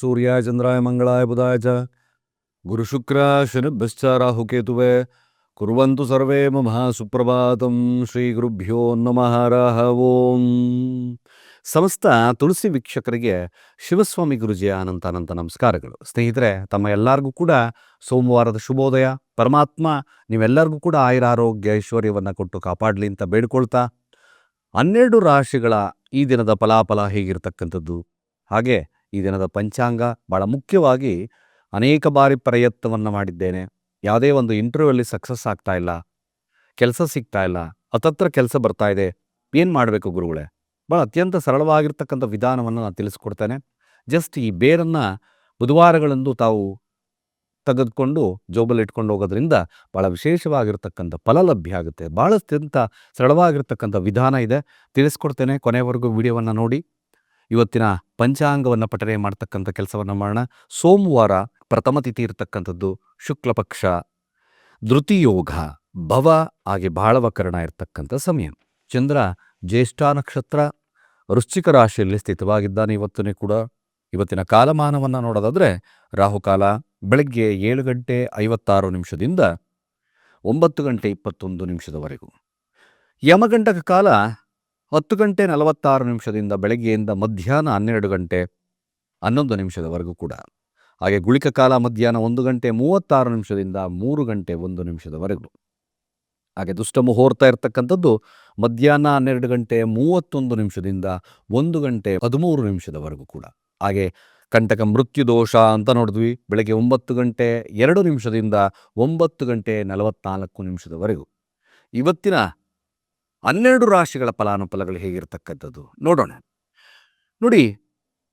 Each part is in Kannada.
ಸೂರ್ಯಾಯ ಚಂದ್ರಾಯ ಮಂಗಳಾಯ ಬುಧಾಯ ಚ ಗುರುಶುಕ್ರ ಶನಿಭ್ಯಶ್ಚ ರಾಹುಕೇತುವೆ ಕುರುವಂತು ಸರ್ವೇ ಮಹಾ ಸುಪ್ರಭಾತಂ ಶ್ರೀ ಗುರುಭ್ಯೋ ನಮಃ ಓಂ ಸಮಸ್ತ ತುಳಸಿ ವೀಕ್ಷಕರಿಗೆ ಶಿವಸ್ವಾಮಿ ಗುರುಜಿಯ ಅನಂತ ಅನಂತ ನಮಸ್ಕಾರಗಳು ಸ್ನೇಹಿತರೆ ತಮ್ಮ ಎಲ್ಲರಿಗೂ ಕೂಡ ಸೋಮವಾರದ ಶುಭೋದಯ ಪರಮಾತ್ಮ ನೀವೆಲ್ಲರಿಗೂ ಕೂಡ ಆಯುರ ಆರೋಗ್ಯ ಐಶ್ವರ್ಯವನ್ನು ಕೊಟ್ಟು ಕಾಪಾಡಲಿ ಅಂತ ಬೇಡ್ಕೊಳ್ತಾ ಹನ್ನೆರಡು ರಾಶಿಗಳ ಈ ದಿನದ ಫಲಾಫಲ ಹೇಗಿರ್ತಕ್ಕಂಥದ್ದು ಹಾಗೆ ಈ ದಿನದ ಪಂಚಾಂಗ ಬಹಳ ಮುಖ್ಯವಾಗಿ ಅನೇಕ ಬಾರಿ ಪ್ರಯತ್ನವನ್ನು ಮಾಡಿದ್ದೇನೆ. ಯಾವುದೇ ಒಂದು ಇಂಟರ್ವ್ಯೂಲ್ಲಿ ಸಕ್ಸಸ್ ಆಗ್ತಾ ಇಲ್ಲ, ಕೆಲಸ ಸಿಗ್ತಾ ಇಲ್ಲ ಅತತ್ರ ಕೆಲಸ ಬರ್ತಾ ಇದೆ, ಏನು ಮಾಡಬೇಕು ಗುರುಗಳೇ? ಭಾಳ ಅತ್ಯಂತ ಸರಳವಾಗಿರ್ತಕ್ಕಂಥ ವಿಧಾನವನ್ನು ನಾನು ತಿಳಿಸ್ಕೊಡ್ತೇನೆ. ಜಸ್ಟ್ ಈ ಬೇರನ್ನು ಬುಧವಾರಗಳಂದು ತಾವು ತೆಗೆದುಕೊಂಡು ಜೋಬಲ್ಲಿ ಇಟ್ಕೊಂಡು ಹೋಗೋದ್ರಿಂದ ಭಾಳ ವಿಶೇಷವಾಗಿರ್ತಕ್ಕಂಥ ಫಲ ಲಭ್ಯ ಆಗುತ್ತೆ. ಭಾಳ ಅತ್ಯಂತ ಸರಳವಾಗಿರ್ತಕ್ಕಂಥ ವಿಧಾನ ಇದೆ. ತಿಳಿಸ್ಕೊಡ್ತೇನೆ ಕೊನೆವರೆಗೂ ವಿಡಿಯೋವನ್ನು ನೋಡಿ. ಇವತ್ತಿನ ಪಂಚಾಂಗವನ್ನು ಪಠನೆ ಮಾಡ್ತಕ್ಕಂಥ ಕೆಲಸವನ್ನು ಮಾಡೋಣ. ಸೋಮವಾರ ಪ್ರಥಮ ತಿಥಿ ಇರತಕ್ಕಂಥದ್ದು ಶುಕ್ಲಪಕ್ಷ ಧೃತಿಯೋಗ, ಭವ ಹಾಗೆ ಬಾಳವಕರಣ ಇರತಕ್ಕಂಥ ಸಮಯ. ಚಂದ್ರ ಜ್ಯೇಷ್ಠ ನಕ್ಷತ್ರ, ವೃಶ್ಚಿಕ ರಾಶಿಯಲ್ಲಿ ಸ್ಥಿತವಾಗಿದ್ದಾನೆ ಇವತ್ತನೇ ಕೂಡ. ಇವತ್ತಿನ ಕಾಲಮಾನವನ್ನು ನೋಡೋದಾದರೆ ರಾಹುಕಾಲ ಬೆಳಗ್ಗೆ ಏಳು ಗಂಟೆ ಐವತ್ತಾರು ನಿಮಿಷದಿಂದ ಒಂಬತ್ತು ಗಂಟೆ ಇಪ್ಪತ್ತೊಂದು ನಿಮಿಷದವರೆಗೂ. ಯಮಗಂಟಕ ಕಾಲ ಹತ್ತು ಗಂಟೆ ನಲವತ್ತಾರು ನಿಮಿಷದಿಂದ ಬೆಳಗ್ಗೆಯಿಂದ ಮಧ್ಯಾಹ್ನ ಹನ್ನೆರಡು ಗಂಟೆ ಹನ್ನೊಂದು ನಿಮಿಷದವರೆಗೂ ಕೂಡ. ಹಾಗೆ ಗುಳಿಕ ಕಾಲ ಮಧ್ಯಾಹ್ನ ಒಂದು ಗಂಟೆ ಮೂವತ್ತಾರು ನಿಮಿಷದಿಂದ ಮೂರು ಗಂಟೆ ಒಂದು ನಿಮಿಷದವರೆಗೂ. ಹಾಗೆ ದುಷ್ಟ ಮುಹೂರ್ತ ಇರತಕ್ಕಂಥದ್ದು ಮಧ್ಯಾಹ್ನ ಹನ್ನೆರಡು ಗಂಟೆ ಮೂವತ್ತೊಂದು ನಿಮಿಷದಿಂದ ಒಂದು ಗಂಟೆ ಹದಿಮೂರು ನಿಮಿಷದವರೆಗೂ ಕೂಡ. ಹಾಗೆ ಕಂಟಕ ಮೃತ್ಯು ದೋಷ ಅಂತ ನೋಡಿದ್ವಿ. ಬೆಳಗ್ಗೆ ಒಂಬತ್ತು ಗಂಟೆ ಎರಡು ನಿಮಿಷದಿಂದ ಒಂಬತ್ತು ಗಂಟೆ ನಲವತ್ತ್ನಾಲ್ಕು ನಿಮಿಷದವರೆಗೂ. ಇವತ್ತಿನ ಹನ್ನೆರಡು ರಾಶಿಗಳ ಫಲಾನುಫಲಗಳು ಹೇಗಿರ್ತಕ್ಕಂಥದ್ದು ನೋಡೋಣ. ನೋಡಿ,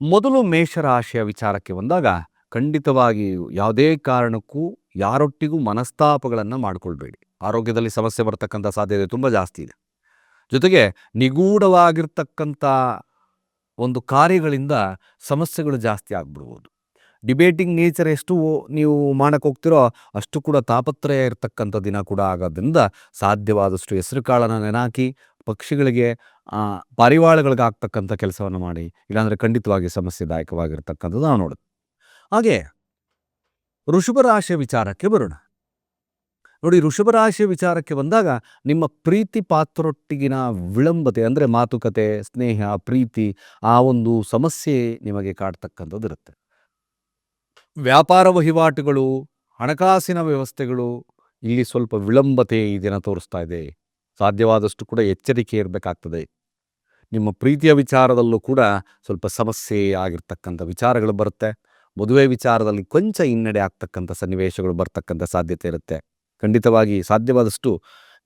ಮೊದಲು ಮೇಷರಾಶಿಯ ವಿಚಾರಕ್ಕೆ ಬಂದಾಗ ಖಂಡಿತವಾಗಿ ಯಾವುದೇ ಕಾರಣಕ್ಕೂ ಯಾರೊಟ್ಟಿಗೂ ಮನಸ್ತಾಪಗಳನ್ನು ಮಾಡಿಕೊಳ್ಬೇಡಿ. ಆರೋಗ್ಯದಲ್ಲಿ ಸಮಸ್ಯೆ ಬರತಕ್ಕಂಥ ಸಾಧ್ಯತೆ ತುಂಬ ಜಾಸ್ತಿ ಇದೆ. ಜೊತೆಗೆ ನಿಗೂಢವಾಗಿರ್ತಕ್ಕಂಥ ಒಂದು ಕಾರ್ಯಗಳಿಂದ ಸಮಸ್ಯೆಗಳು ಜಾಸ್ತಿ ಆಗ್ಬಿಡ್ಬೋದು. ಡಿಬೇಟಿಂಗ್ ನೇಚರ್ ಎಷ್ಟು ನೀವು ಮಾಡಕ್ಕೆ ಹೋಗ್ತಿರೋ ಅಷ್ಟು ಕೂಡ ತಾಪತ್ರಯ ಇರತಕ್ಕಂಥ ದಿನ ಕೂಡ ಆಗೋದ್ರಿಂದ ಸಾಧ್ಯವಾದಷ್ಟು ಹೆಸರು ಕಾಳನ್ನು ನೆನಾಕಿ, ಪಕ್ಷಿಗಳಿಗೆ ಪಾರಿವಾಳಗಳಿಗೆ ಆಗ್ತಕ್ಕಂಥ ಕೆಲಸವನ್ನು ಮಾಡಿ, ಇಲ್ಲಾಂದರೆ ಖಂಡಿತವಾಗಿ ಸಮಸ್ಯೆದಾಯಕವಾಗಿರ್ತಕ್ಕಂಥದ್ದು ನಾವು ನೋಡುತ್ತೆ ಹಾಗೆ, ಋಷಭ ರಾಶಿಯ ವಿಚಾರಕ್ಕೆ ಬರೋಣ. ನೋಡಿ, ಋಷಭ ರಾಶಿಯ ವಿಚಾರಕ್ಕೆ ಬಂದಾಗ ನಿಮ್ಮ ಪ್ರೀತಿ ಪಾತ್ರೊಟ್ಟಿಗಿನ ವಿಳಂಬತೆ, ಅಂದರೆ ಮಾತುಕತೆ, ಸ್ನೇಹ, ಪ್ರೀತಿ, ಆ ಒಂದು ಸಮಸ್ಯೆ ನಿಮಗೆ ಕಾಡ್ತಕ್ಕಂಥದ್ದು ಇರುತ್ತೆ. ವ್ಯಾಪಾರ ವಹಿವಾಟುಗಳು, ಹಣಕಾಸಿನ ವ್ಯವಸ್ಥೆಗಳು ಇಲ್ಲಿ ಸ್ವಲ್ಪ ವಿಳಂಬತೆ ಈ ದಿನ ತೋರಿಸ್ತಾ ಇದೆ. ಸಾಧ್ಯವಾದಷ್ಟು ಕೂಡ ಎಚ್ಚರಿಕೆ ಇರಬೇಕಾಗ್ತದೆ. ನಿಮ್ಮ ಪ್ರೀತಿಯ ವಿಚಾರದಲ್ಲೂ ಕೂಡ ಸ್ವಲ್ಪ ಸಮಸ್ಯೆ ಆಗಿರ್ತಕ್ಕಂಥ ವಿಚಾರಗಳು ಬರುತ್ತೆ. ಮದುವೆ ವಿಚಾರದಲ್ಲಿ ಕೊಂಚ ಹಿನ್ನಡೆ ಆಗ್ತಕ್ಕಂಥ ಸನ್ನಿವೇಶಗಳು ಬರ್ತಕ್ಕಂಥ ಸಾಧ್ಯತೆ ಇರುತ್ತೆ. ಖಂಡಿತವಾಗಿ ಸಾಧ್ಯವಾದಷ್ಟು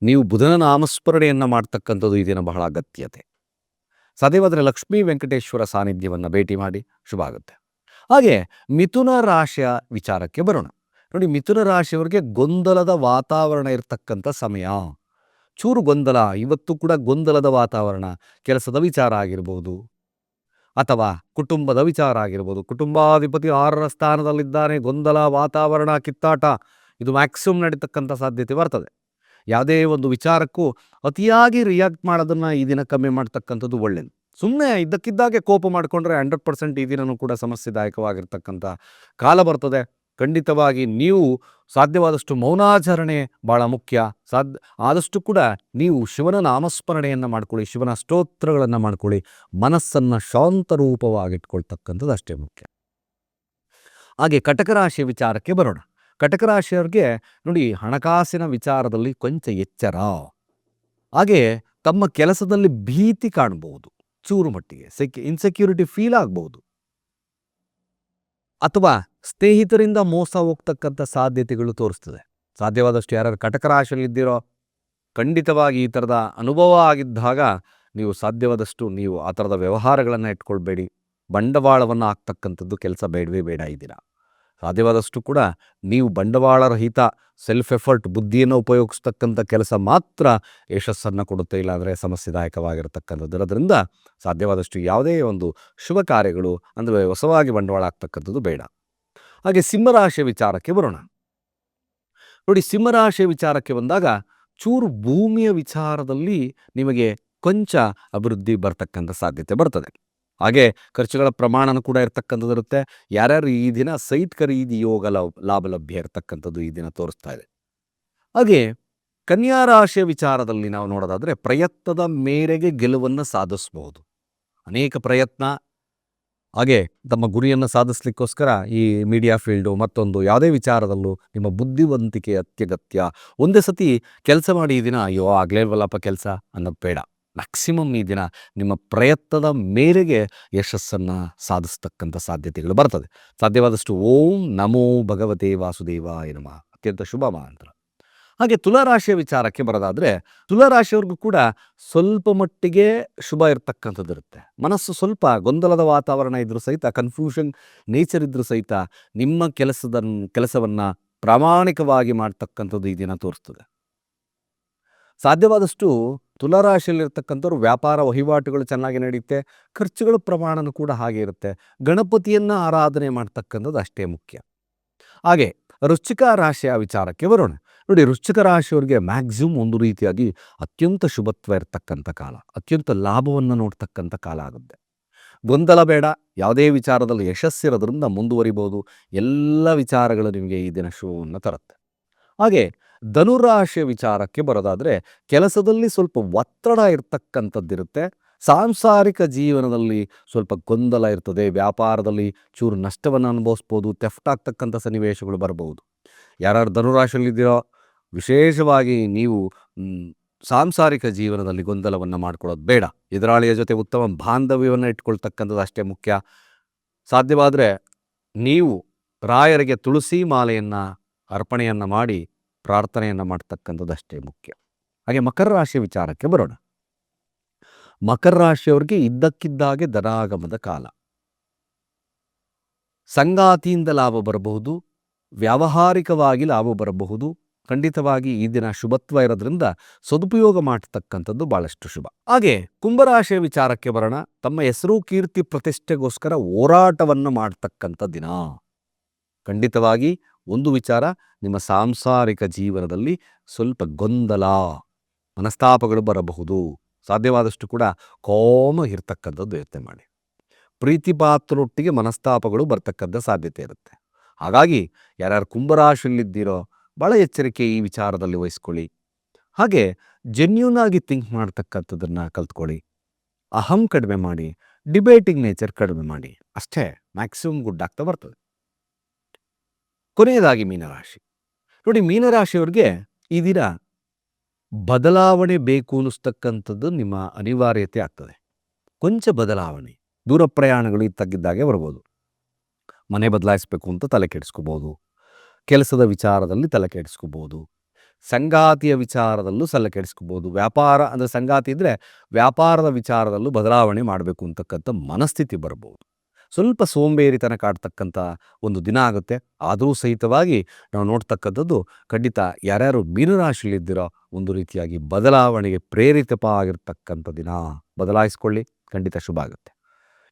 ನೀವು ಬುಧನ ನಾಮಸ್ಮರಣೆಯನ್ನು ಮಾಡ್ತಕ್ಕಂಥದ್ದು ಈ ದಿನ ಬಹಳ ಅಗತ್ಯತೆ. ಸಾಧ್ಯವಾದರೆ ಲಕ್ಷ್ಮೀ ವೆಂಕಟೇಶ್ವರ ಸಾನ್ನಿಧ್ಯವನ್ನು ಭೇಟಿ ಮಾಡಿ. ಶುಭ ಆಗುತ್ತೆ ಹಾಗೆ ಮಿಥುನ ರಾಶಿಯ ವಿಚಾರಕ್ಕೆ ಬರೋಣ. ನೋಡಿ, ಮಿಥುನ ರಾಶಿಯವರಿಗೆ ಗೊಂದಲದ ವಾತಾವರಣ ಇರತಕ್ಕಂಥ ಸಮಯ. ಚೂರು ಗೊಂದಲ, ಇವತ್ತು ಕೂಡ ಗೊಂದಲದ ವಾತಾವರಣ, ಕೆಲಸದ ವಿಚಾರ ಆಗಿರ್ಬೋದು. ಅಥವಾ ಕುಟುಂಬದ ವಿಚಾರ ಆಗಿರ್ಬೋದು. ಕುಟುಂಬಾಧಿಪತಿ ಆರರ ಸ್ಥಾನದಲ್ಲಿದ್ದಾನೆ, ಗೊಂದಲ, ವಾತಾವರಣ, ಕಿತ್ತಾಟ, ಇದು ಮ್ಯಾಕ್ಸಿಮಮ್ ನಡೀತಕ್ಕಂಥ ಸಾಧ್ಯತೆ ಬರ್ತದೆ. ಯಾವುದೇ ಒಂದು ವಿಚಾರಕ್ಕೂ ಅತಿಯಾಗಿ ರಿಯಾಕ್ಟ್ ಮಾಡೋದನ್ನು ಈ ದಿನ ಕಮ್ಮಿ ಮಾಡ್ತಕ್ಕಂಥದ್ದು ಒಳ್ಳೆಯದು ಸುಮ್ಮನೆ ಇದ್ದಕ್ಕಿದ್ದಾಗೆ ಕೋಪ ಮಾಡಿಕೊಂಡ್ರೆ ಹಂಡ್ರೆಡ್ ಪರ್ಸೆಂಟ್ ಈ ದಿನವೂ ಕೂಡ ಸಮಸ್ಯೆದಾಯಕವಾಗಿರ್ತಕ್ಕಂಥ ಕಾಲ ಬರ್ತದೆ. ಖಂಡಿತವಾಗಿ ನೀವು ಸಾಧ್ಯವಾದಷ್ಟು ಮೌನಾಚರಣೆ ಭಾಳ ಮುಖ್ಯ. ಸಾಧ್ಯ ಆದಷ್ಟು ಕೂಡ ನೀವು ಶಿವನ ನಾಮಸ್ಮರಣೆಯನ್ನು ಮಾಡ್ಕೊಳ್ಳಿ, ಶಿವನ ಸ್ತೋತ್ರಗಳನ್ನು ಮಾಡ್ಕೊಳ್ಳಿ, ಮನಸ್ಸನ್ನು ಶಾಂತ ರೂಪವಾಗಿಟ್ಕೊಳ್ತಕ್ಕಂಥದ್ದು ಅಷ್ಟೇ ಮುಖ್ಯ. ಹಾಗೆ ಕಟಕರಾಶಿ ವಿಚಾರಕ್ಕೆ ಬರೋಣ. ಕಟಕರಾಶಿಯವ್ರಿಗೆ ನೋಡಿ ಹಣಕಾಸಿನ ವಿಚಾರದಲ್ಲಿ ಕೊಂಚ ಎಚ್ಚರ. ಹಾಗೆ ತಮ್ಮ ಕೆಲಸದಲ್ಲಿ ಭೀತಿ ಕಾಣಬಹುದು ಚೂರು ಮಟ್ಟಿಗೆ ಸೆಕ್ಯು ಇನ್ಸೆಕ್ಯೂರಿಟಿ ಫೀಲ್ ಆಗ್ಬೋದು. ಅಥವಾ ಸ್ನೇಹಿತರಿಂದ ಮೋಸ ಹೋಗ್ತಕ್ಕಂಥ ಸಾಧ್ಯತೆಗಳು ತೋರಿಸ್ತದೆ. ಸಾಧ್ಯವಾದಷ್ಟು ಯಾರು ಕಟಕ ರಾಶಿಯಲ್ಲಿದ್ದೀರೋ ಖಂಡಿತವಾಗಿ ಈ ಥರದ ಅನುಭವ ಆಗಿದ್ದಾಗ ನೀವು ಸಾಧ್ಯವಾದಷ್ಟು ನೀವು ಆ ಥರದ ವ್ಯವಹಾರಗಳನ್ನು ಇಟ್ಕೊಳ್ಬೇಡಿ. ಬಂಡವಾಳವನ್ನು ಹಾಕ್ತಕ್ಕಂಥದ್ದು ಕೆಲಸ ಬೇಡವೇ ಬೇಡ ಇದ್ದೀರಾ ಸಾಧ್ಯವಾದಷ್ಟು ಕೂಡ ನೀವು ಬಂಡವಾಳರಹಿತ ಸೆಲ್ಫ್ ಎಫರ್ಟ್ ಬುದ್ಧಿಯನ್ನು ಉಪಯೋಗಿಸ್ತಕ್ಕಂಥ ಕೆಲಸ ಮಾತ್ರ ಯಶಸ್ಸನ್ನು ಕೊಡುತ್ತೆ, ಇಲ್ಲಾಂದರೆ ಸಮಸ್ಯೆದಾಯಕವಾಗಿರತಕ್ಕಂಥದ್ದು. ಅದರಿಂದ ಸಾಧ್ಯವಾದಷ್ಟು ಯಾವುದೇ ಒಂದು ಶುಭ ಕಾರ್ಯಗಳು ಅಂದರೆ ಹೊಸವಾಗಿ ಬಂಡವಾಳ ಆಗ್ತಕ್ಕಂಥದ್ದು ಬೇಡ. ಹಾಗೆ ಸಿಂಹರಾಶಿಯ ವಿಚಾರಕ್ಕೆ ಬರೋಣ. ನೋಡಿ, ಸಿಂಹರಾಶಿಯ ವಿಚಾರಕ್ಕೆ ಬಂದಾಗ ಚೂರು ಭೂಮಿಯ ವಿಚಾರದಲ್ಲಿ ನಿಮಗೆ ಕೊಂಚ ಅಭಿವೃದ್ಧಿ ಬರ್ತಕ್ಕಂಥ ಸಾಧ್ಯತೆ ಬರ್ತದೆ. ಹಾಗೆ ಖರ್ಚುಗಳ ಪ್ರಮಾಣನೂ ಕೂಡ ಇರ್ತಕ್ಕಂಥದ್ದು ಇರುತ್ತೆ. ಯಾರ್ಯಾರು ಈ ದಿನ ಸೈಟ್ ಖರೀದಿ ಯೋಗ ಲಾಭ ಲಾಭ ಲಭ್ಯ ಇರತಕ್ಕಂಥದ್ದು ಈ ದಿನ ತೋರಿಸ್ತಾ ಇದೆ. ಹಾಗೆ ಕನ್ಯಾ ರಾಶಿಯ ವಿಚಾರದಲ್ಲಿ ನಾವು ನೋಡೋದಾದ್ರೆ ಪ್ರಯತ್ನದ ಮೇರೆಗೆ ಗೆಲುವನ್ನು ಸಾಧಿಸಬಹುದು. ಅನೇಕ ಪ್ರಯತ್ನ. ಹಾಗೆ ತಮ್ಮ ಗುರಿಯನ್ನು ಸಾಧಿಸ್ಲಿಕ್ಕೋಸ್ಕರ ಈ ಮೀಡಿಯಾ ಫೀಲ್ಡು ಮತ್ತೊಂದು ಯಾವುದೇ ವಿಚಾರದಲ್ಲೂ ನಿಮ್ಮ ಬುದ್ಧಿವಂತಿಕೆ ಅತ್ಯಗತ್ಯ. ಒಂದೇ ಸತಿ ಕೆಲಸ ಮಾಡಿ ಈ ದಿನ ಅಯ್ಯೋ ಆಗಲೇ ಇಲ್ವಲ್ಲಪ್ಪ ಕೆಲಸ ಅನ್ನೋದು ಬೇಡ. ಮ್ಯಾಕ್ಸಿಮಮ್ ಈ ದಿನ ನಿಮ್ಮ ಪ್ರಯತ್ನದ ಮೇರೆಗೆ ಯಶಸ್ಸನ್ನು ಸಾಧಿಸ್ತಕ್ಕಂಥ ಸಾಧ್ಯತೆಗಳು ಬರ್ತದೆ. ಸಾಧ್ಯವಾದಷ್ಟು ಓಂ ನಮೋ ಭಗವತೆ ವಾಸುದೇವ ಎನ್ನುವ ಅತ್ಯಂತ ಶುಭ ಮಂತ್ರ. ಹಾಗೆ ತುಲಾರಾಶಿಯ ವಿಚಾರಕ್ಕೆ ಬರೋದಾದರೆ, ತುಲಾರಾಶಿಯವ್ರಿಗೂ ಕೂಡ ಸ್ವಲ್ಪ ಮಟ್ಟಿಗೆ ಶುಭ ಇರ್ತಕ್ಕಂಥದ್ದು ಇರುತ್ತೆ. ಮನಸ್ಸು ಸ್ವಲ್ಪ ಗೊಂದಲದ ವಾತಾವರಣ ಇದ್ರೂ ಸಹಿತ ಕನ್ಫ್ಯೂಷನ್ ನೇಚರ್ ಇದ್ರೂ ಸಹಿತ ನಿಮ್ಮ ಕೆಲಸದ ಕೆಲಸವನ್ನ ಪ್ರಾಮಾಣಿಕವಾಗಿ ಮಾಡ್ತಕ್ಕಂಥದ್ದು ಈ ದಿನ ತೋರಿಸ್ತದೆ. ಸಾಧ್ಯವಾದಷ್ಟು ತುಲಾರಾಶಿಯಲ್ಲಿರ್ತಕ್ಕಂಥವ್ರು ವ್ಯಾಪಾರ ವಹಿವಾಟುಗಳು ಚೆನ್ನಾಗಿ ನಡೆಯುತ್ತೆ, ಖರ್ಚುಗಳ ಪ್ರಮಾಣನೂ ಕೂಡ ಹಾಗೆ ಇರುತ್ತೆ. ಗಣಪತಿಯನ್ನು ಆರಾಧನೆ ಮಾಡ್ತಕ್ಕಂಥದ್ದು ಅಷ್ಟೇ ಮುಖ್ಯ. ಹಾಗೆ ವೃಶ್ಚಿಕ ರಾಶಿಯ ವಿಚಾರಕ್ಕೆ ಬರೋಣ. ನೋಡಿ ವೃಶ್ಚಿಕ ರಾಶಿಯವರಿಗೆ ಮ್ಯಾಕ್ಸಿಮಮ್ ಒಂದು ರೀತಿಯಾಗಿ ಅತ್ಯಂತ ಶುಭತ್ವ ಇರತಕ್ಕಂಥ ಕಾಲ, ಅತ್ಯಂತ ಲಾಭವನ್ನು ನೋಡ್ತಕ್ಕಂಥ ಕಾಲ ಆಗುತ್ತೆ. ಗೊಂದಲ ಬೇಡ, ಯಾವುದೇ ವಿಚಾರದಲ್ಲಿ ಯಶಸ್ಸಿರೋದ್ರಿಂದ ಮುಂದುವರಿಬೋದು. ಎಲ್ಲ ವಿಚಾರಗಳು ನಿಮಗೆ ಈ ದಿನ ಶುಭವನ್ನು ತರುತ್ತೆ. ಹಾಗೆ ಧನುರಾಶಿಯ ವಿಚಾರಕ್ಕೆ ಬರೋದಾದರೆ ಕೆಲಸದಲ್ಲಿ ಸ್ವಲ್ಪ ಒತ್ತಡ ಇರ್ತಕ್ಕಂಥದ್ದಿರುತ್ತೆ. ಸಾಂಸಾರಿಕ ಜೀವನದಲ್ಲಿ ಸ್ವಲ್ಪ ಗೊಂದಲ ಇರ್ತದೆ. ವ್ಯಾಪಾರದಲ್ಲಿ ಚೂರು ನಷ್ಟವನ್ನು ಅನುಭವಿಸ್ಬೋದು. ತೆಫ್ಟ್ ಆಗ್ತಕ್ಕಂಥ ಸನ್ನಿವೇಶಗಳು ಬರಬಹುದು. ಯಾರು ಧನುರಾಶಿಯಲ್ಲಿದ್ದೀರೋ ವಿಶೇಷವಾಗಿ ನೀವು ಸಾಂಸಾರಿಕ ಜೀವನದಲ್ಲಿ ಗೊಂದಲವನ್ನು ಮಾಡ್ಕೊಳ್ಳೋದು ಬೇಡ. ಎದುರಾಳಿಯ ಜೊತೆ ಉತ್ತಮ ಬಾಂಧವ್ಯವನ್ನು ಇಟ್ಕೊಳ್ತಕ್ಕಂಥದ್ದು ಅಷ್ಟೇ ಮುಖ್ಯ. ಸಾಧ್ಯವಾದರೆ ನೀವು ರಾಯರಿಗೆ ತುಳಸಿ ಮಾಲೆಯನ್ನು ಅರ್ಪಣೆಯನ್ನು ಮಾಡಿ ಪ್ರಾರ್ಥನೆಯನ್ನು ಮಾಡ್ತಕ್ಕಂಥದ್ದು ಅಷ್ಟೇ ಮುಖ್ಯ. ಹಾಗೆ ಮಕರ ರಾಶಿಯ ವಿಚಾರಕ್ಕೆ ಬರೋಣ. ಮಕರ ರಾಶಿಯವರಿಗೆ ಇದ್ದಕ್ಕಿದ್ದಾಗೆ ಧನಾಗಮದ ಕಾಲ. ಸಂಗಾತಿಯಿಂದ ಲಾಭ ಬರಬಹುದು, ವ್ಯಾವಹಾರಿಕವಾಗಿ ಲಾಭ ಬರಬಹುದು, ಖಂಡಿತವಾಗಿ ಈ ದಿನ ಶುಭತ್ವ ಇರೋದ್ರಿಂದ ಸದುಪಯೋಗ ಮಾಡತಕ್ಕಂಥದ್ದು ಬಹಳಷ್ಟು ಶುಭ. ಹಾಗೆ ಕುಂಭರಾಶಿಯ ವಿಚಾರಕ್ಕೆ ಬರೋಣ. ತಮ್ಮ ಹೆಸರು, ಕೀರ್ತಿ, ಪ್ರತಿಷ್ಠೆಗೋಸ್ಕರ ಹೋರಾಟವನ್ನು ಮಾಡತಕ್ಕಂಥ ದಿನ. ಖಂಡಿತವಾಗಿ ಒಂದು ವಿಚಾರ, ನಿಮ್ಮ ಸಾಂಸಾರಿಕ ಜೀವನದಲ್ಲಿ ಸ್ವಲ್ಪ ಗೊಂದಲ, ಮನಸ್ತಾಪಗಳು ಬರಬಹುದು. ಸಾಧ್ಯವಾದಷ್ಟು ಕೂಡ ಕೋಮ ಇರ್ತಕ್ಕಂಥದ್ದು ಯೋಚನೆ ಮಾಡಿ. ಪ್ರೀತಿ ಪಾತ್ರರೊಟ್ಟಿಗೆ ಮನಸ್ತಾಪಗಳು ಬರ್ತಕ್ಕಂಥ ಸಾಧ್ಯತೆ ಇರುತ್ತೆ. ಹಾಗಾಗಿ ಯಾರ್ಯಾರು ಕುಂಭರಾಶಿಯಲ್ಲಿದ್ದೀರೋ ಭಾಳ ಎಚ್ಚರಿಕೆ ಈ ವಿಚಾರದಲ್ಲಿ ವಹಿಸ್ಕೊಳ್ಳಿ. ಹಾಗೆ ಜೆನ್ಯೂನ್ ಆಗಿ ಥಿಂಕ್ ಮಾಡ್ತಕ್ಕಂಥದ್ದನ್ನು ಕಲ್ತ್ಕೊಳ್ಳಿ. ಅಹಂ ಕಡಿಮೆ ಮಾಡಿ ಡಿಬೇಟಿಂಗ್ ನೇಚರ್ ಕಡಿಮೆ ಮಾಡಿ. ಅಷ್ಟೇ ಮ್ಯಾಕ್ಸಿಮಮ್ ಗುಡ್ ಆಗ್ತಾ ಬರ್ತದೆ. ಕೊನೆಯದಾಗಿ ಮೀನರಾಶಿ. ನೋಡಿ, ಮೀನರಾಶಿಯವ್ರಿಗೆ ಈ ದಿನ ಬದಲಾವಣೆ ಬೇಕು ಅನ್ನಿಸ್ತಕ್ಕಂಥದ್ದು ನಿಮ್ಮ ಅನಿವಾರ್ಯತೆ ಆಗ್ತದೆ. ಕೊಂಚ ಬದಲಾವಣೆ, ದೂರ ಪ್ರಯಾಣಗಳು ತಗ್ಗಿದ್ದಾಗೆ ಬರ್ಬೋದು. ಮನೆ ಬದಲಾಯಿಸಬೇಕು ಅಂತ ತಲೆ ಕೆಡಿಸ್ಕೋಬೋದು. ಕೆಲಸದ ವಿಚಾರದಲ್ಲಿ ತಲೆ ಕೆಡಿಸ್ಕೋಬೋದು. ಸಂಗಾತಿಯ ವಿಚಾರದಲ್ಲೂ ತಲೆ ಕೆಡಿಸ್ಕೋಬೋದು. ವ್ಯಾಪಾರ ಅಂದರೆ ಸಂಗಾತಿ ಇದ್ದರೆ ವ್ಯಾಪಾರದ ವಿಚಾರದಲ್ಲೂ ಬದಲಾವಣೆ ಮಾಡಬೇಕು ಅಂತಕ್ಕಂಥ ಮನಸ್ಥಿತಿ ಬರ್ಬೋದು. ಸ್ವಲ್ಪ ಸೋಂಬೇರಿತನ ಕಾಡ್ತಕ್ಕಂಥ ಒಂದು ದಿನ ಆಗುತ್ತೆ. ಆದರೂ ಸಹಿತವಾಗಿ ನಾವು ನೋಡ್ತಕ್ಕಂಥದ್ದು ಖಂಡಿತ ಯಾರ್ಯಾರು ಮೀನರಾಶಿಯಲ್ಲಿದ್ದೀರೋ ಒಂದು ರೀತಿಯಾಗಿ ಬದಲಾವಣೆಗೆ ಪ್ರೇರಿತಪ ಆಗಿರ್ತಕ್ಕಂಥ ದಿನ. ಬದಲಾಯಿಸ್ಕೊಳ್ಳಿ. ಖಂಡಿತ ಶುಭ ಆಗುತ್ತೆ.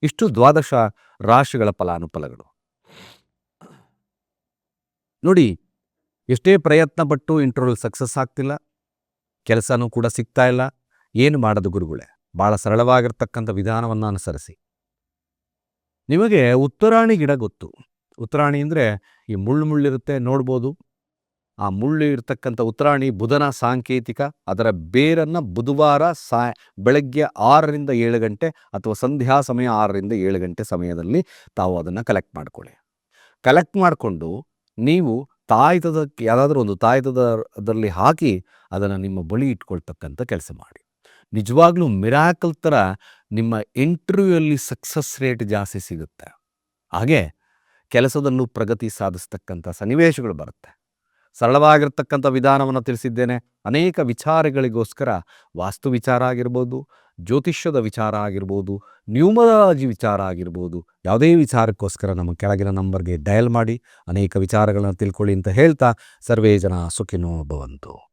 ಇಷ್ಟು ದ್ವಾದಶ ರಾಶಿಗಳ ಫಲಾನುಫಲಗಳು. ನೋಡಿ, ಎಷ್ಟೇ ಪ್ರಯತ್ನ ಪಟ್ಟು ಇಂಟರ್ವ್ಯೂ ಸಕ್ಸಸ್ ಆಗ್ತಿಲ್ಲ. ಕೆಲಸನೂ ಕೂಡ ಸಿಗ್ತಾ ಇಲ್ಲ. ಏನು ಮಾಡೋದು ಗುರುಗಳೇ? ಭಾಳ ಸರಳವಾಗಿರ್ತಕ್ಕಂಥ ವಿಧಾನವನ್ನು ಅನುಸರಿಸಿ. ನಿಮಗೆ ಉತ್ತರಾಣಿ ಗಿಡ ಗೊತ್ತು. ಉತ್ತರಾಣಿ ಅಂದರೆ ಈ ಮುಳ್ಳು ಮುಳ್ಳಿರುತ್ತೆ ನೋಡ್ಬೋದು. ಆ ಮುಳ್ಳು ಇರತಕ್ಕಂಥ ಉತ್ತರಾಣಿ ಬುಧನ ಸಾಂಕೇತಿಕ, ಅದರ ಬೇರನ್ನು ಬುಧವಾರ ಸಾ, ಬೆಳಗ್ಗೆ ಆರರಿಂದ ಏಳು ಗಂಟೆ ಅಥವಾ ಸಂಧ್ಯಾ ಸಮಯ ಆರರಿಂದ ಏಳು ಗಂಟೆ ಸಮಯದಲ್ಲಿ ತಾವು ಅದನ್ನು ಕಲೆಕ್ಟ್ ಮಾಡ್ಕೊಳ್ಳಿ. ಕಲೆಕ್ಟ್ ಮಾಡಿಕೊಂಡು ನೀವು ತಾಯ್ತದ, ಯಾವುದಾದ್ರೂ ಒಂದು ತಾಯ್ತದದಲ್ಲಿ ಹಾಕಿ ಅದನ್ನು ನಿಮ್ಮ ಬಳಿ ಇಟ್ಕೊಳ್ತಕ್ಕಂಥ ಕೆಲಸ ಮಾಡಿ. ನಿಜವಾಗ್ಲೂ ಮಿರಾಕಲ್ ಥರ ನಿಮ್ಮ ಇಂಟರ್ವ್ಯೂಯಲ್ಲಿ ಸಕ್ಸಸ್ ರೇಟ್ ಜಾಸ್ತಿ ಸಿಗುತ್ತೆ. ಹಾಗೆ ಕೆಲಸದಲ್ಲೂ ಪ್ರಗತಿ ಸಾಧಿಸ್ತಕ್ಕಂಥ ಸನ್ನಿವೇಶಗಳು ಬರುತ್ತೆ. ಸರಳವಾಗಿರ್ತಕ್ಕಂಥ ವಿಧಾನವನ್ನು ತಿಳಿಸಿದ್ದೇನೆ. ಅನೇಕ ವಿಚಾರಗಳಿಗೋಸ್ಕರ ವಾಸ್ತು ವಿಚಾರ ಆಗಿರ್ಬೋದು, ಜ್ಯೋತಿಷ್ಯದ ವಿಚಾರ ಆಗಿರ್ಬೋದು, ನ್ಯೂಮರಾಲಜಿ ವಿಚಾರ ಆಗಿರ್ಬೋದು, ಯಾವುದೇ ವಿಚಾರಕ್ಕೋಸ್ಕರ ನಮ್ಮ ಕೆಳಗಿನ ನಂಬರ್ಗೆ ಡಯಲ್ ಮಾಡಿ ಅನೇಕ ವಿಚಾರಗಳನ್ನು ತಿಳ್ಕೊಳ್ಳಿ ಅಂತ ಹೇಳ್ತಾ ಸರ್ವೇ ಜನ ಸುಖಿನೋ ಭವಂತು